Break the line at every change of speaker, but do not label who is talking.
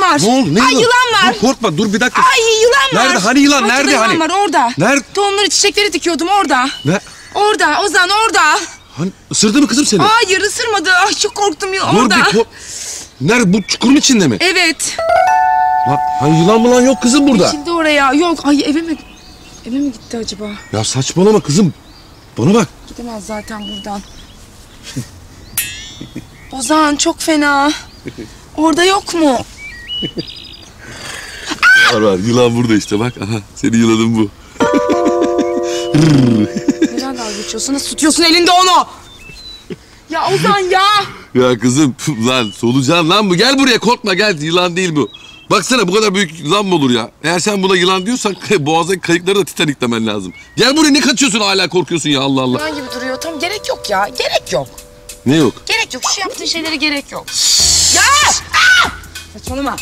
var.
Ne oldu? Ne
Ay yılan var.
Dur korkma dur bir dakika.
Ay yılan var.
Nerede? Hani yılan?
Ortada
Nerede
yılan
hani?
var orada.
Nerede?
Tohumları çiçekleri dikiyordum orada.
Ne?
Orada Ozan orada.
Hani ısırdı mı kızım seni?
Hayır ısırmadı. Ay çok korktum ya
dur
orada.
bir kork... Nerede? Bu çukurun içinde mi?
Evet.
Ha, hani yılan mılan yok kızım burada.
Şimdi oraya. Yok ay eve mi? Eve mi gitti acaba?
Ya saçmalama kızım. Bana bak.
Gidemez zaten buradan. Ozan çok fena. Orada yok mu?
Var var yılan burada işte bak. Aha senin yılanın bu.
Neden dalga geçiyorsun? Nasıl tutuyorsun elinde onu? Ya Ozan ya.
Ya kızım püf, lan solucan lan bu. Gel buraya korkma gel yılan değil bu. Baksana bu kadar büyük yılan mı olur ya? Eğer sen buna yılan diyorsan boğazdaki kayıkları da titaniklemen lazım. Gel buraya ne kaçıyorsun hala korkuyorsun ya Allah Allah.
Yılan gibi duruyor. Tam gerek yok ya. Gerek yok.
Ne yok?
Gerek yok. Şu yaptığın şeylere gerek yok. ya! Aa! Saçmalama.